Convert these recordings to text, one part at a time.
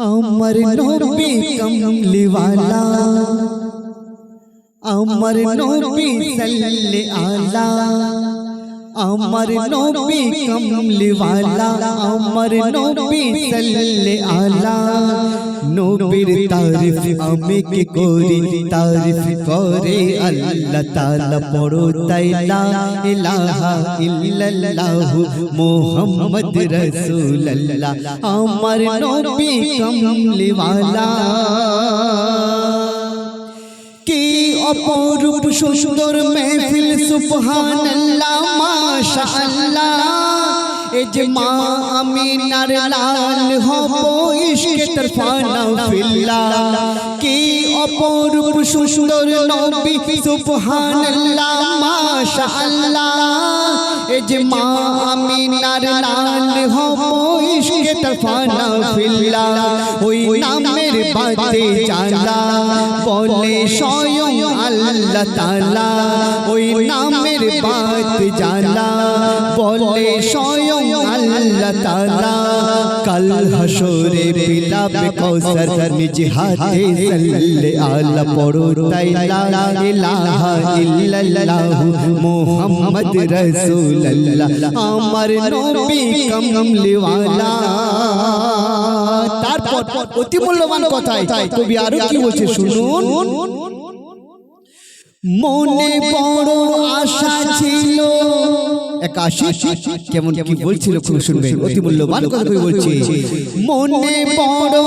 আমার নবী কমলিওয়ালা আমার নবী সাল্লে আলা আমার নবী কমলিওয়ালা আমার নবী সাল্লে আলা নবীর তারিফ আমি কি করি? তারিফ করে আল্লাহ তাআলা পড়ো তাই লা ইলাহা ইল্লাল্লাহু মুহাম্মদ রাসূলুল্লাহ। আমার নবী কমলিওয়ালা। কি অপরূপ সুন্দর মেহফিল সুবহানাল্লাহ মাশাআল্লাহ। এ যে মা আমিনার লাল হব ইশকে তরফানা ফিল্লাহ কি অপরূপ সুন্দর নবী, সুবহানাল্লাহ, মাশাআল্লাহ। এ যে মা আমিনার লাল হব ইশকে তরফানা ফিল্লাহ ওই নামের বাতে জালা বলে স্বয়ং আল্লাহ। তালা ওই নামের বাত জালা বলে স্বয়ং আল্লাহ তালা কাল হাসরে বিলাবে কৌসর নিজ হাতে সাল্লে আলা পড়ো তাই ইল্লাল্লাহু মুহাম্মদ রাসূলুল্লাহ। আমার নবী তারপর অতি মূল্যবান কথায় কবি আরও কি বলছে, শুনুন। মনে বড় আশা ছিল। একাশি কেমন কি বলছিল খুব শুনবেন? অতি মূল্যবান কথা বলছে। মনে বড়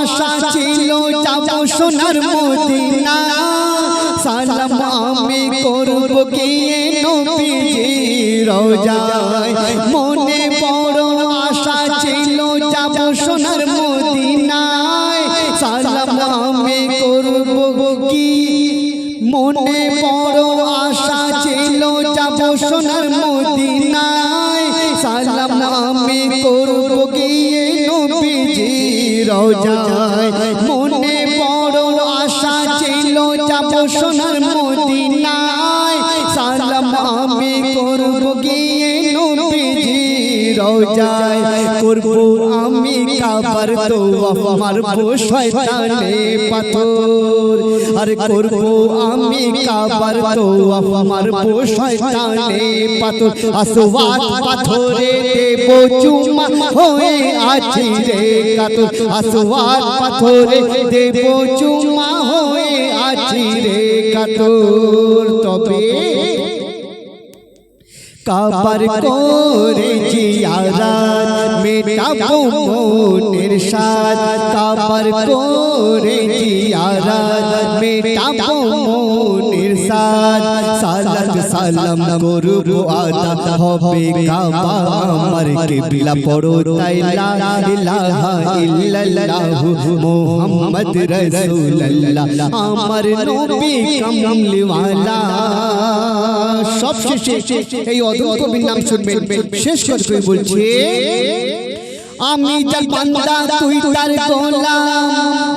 আশা ছিল যাব সোনার মদিনা। সালাম আমি করব গিয়ে নবীজি রোজায়। মনে বড় আশা ছিল যাব সোনার মদিনায়। সালাম আমি মনে বড় আশা ছিল যাব সোনার মদিনায়। সালাম আমি করব গিয়ে নবীজি রোজায়? মনে বড় আশা ছিল যাব সোনার মদিনায়। সালাম আমি করব গিয়ে নবীজি রোজায়? করব কাবার তো আমার শয়তানে পাথর। আরে করব আমি কাবার তো আমার শয়তানে পাথর। আসওয়াত পাথরে দেব চুমা হয়ে আছি রে কাতর। আসওয়াত পাথরে দেব চুমা হয়ে আছি রে কাতর। তবে কাবার করে জিয়ারাত মেটাবো মনের সাথ কাবার করে জিয়ারাত মেটাবো সালাম করব আদা হবে কাবা আমার কিবলা পড়ো তাই লা ইলাহা ইল্লাল্লাহু মুহাম্মদ রাসূলুল্লাহ আমার নবী কামলিওয়ালা। সব শেষে এই অদ্ভুত নাম শুনবেন শেষ করে বলছে আমি যার বান্দা তুই তার গোলাম।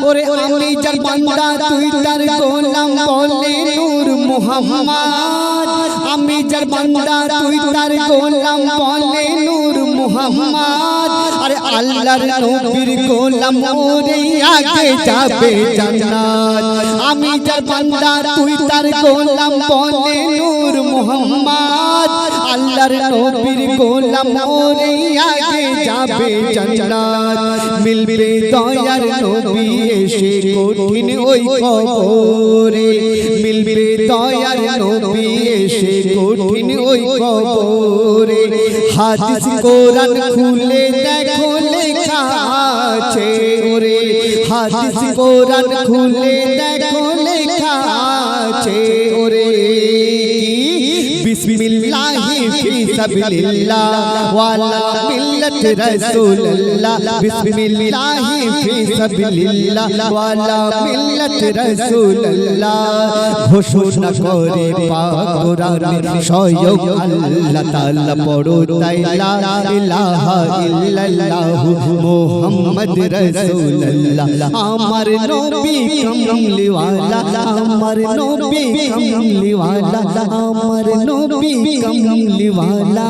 ওরে আমি যার বান্দা তুই তার গোলাম। বলে নূর মুহাম্মদ। আমি যার বান্দা তুই তার গোলাম বলে নূর মুহাম্মদ। আরে আল্লাহর নবীর গোলাম ওরে আগে যাবে জান্নাত। আমি যার বান্দা তুই তার গোলাম বলে নূর মুহাম্মদ। আল্লাহর নবীর গোলাম ওরে আগে যাবে জান্নাত। মিলবে দয়ার নবী এসে কঠিন ওই কবরে। মিলবে দয়ার নবী এসে কঠিন ওই কবরে। হাদিস কোরআন খুলে দেখো, লেখা আছে ওরে। হাদিস কোরআন খুলে দেখো, লেখা আছে বিসমিল্লাহি ফি সাবিলিল্লাহ ওয়ালা মিল্লাত রাসূলুল্লাহ। বিসমিল্লাহি ফি সাবিলিল্লাহ। ওয়ালা মিল্লাত রাসূলুল্লাহ। ঘোষণা করে পাক কোরআনে স্বয়ং আল্লাহ তাআলা পড়ো তাই লা ইলাহা ইল্লাল্লাহ মুহাম্মদ রাসূলুল্লাহ। আমার নবী কমলিওয়ালা আমার নবী কমলিওয়ালা আমার নবী কমলিওয়ালা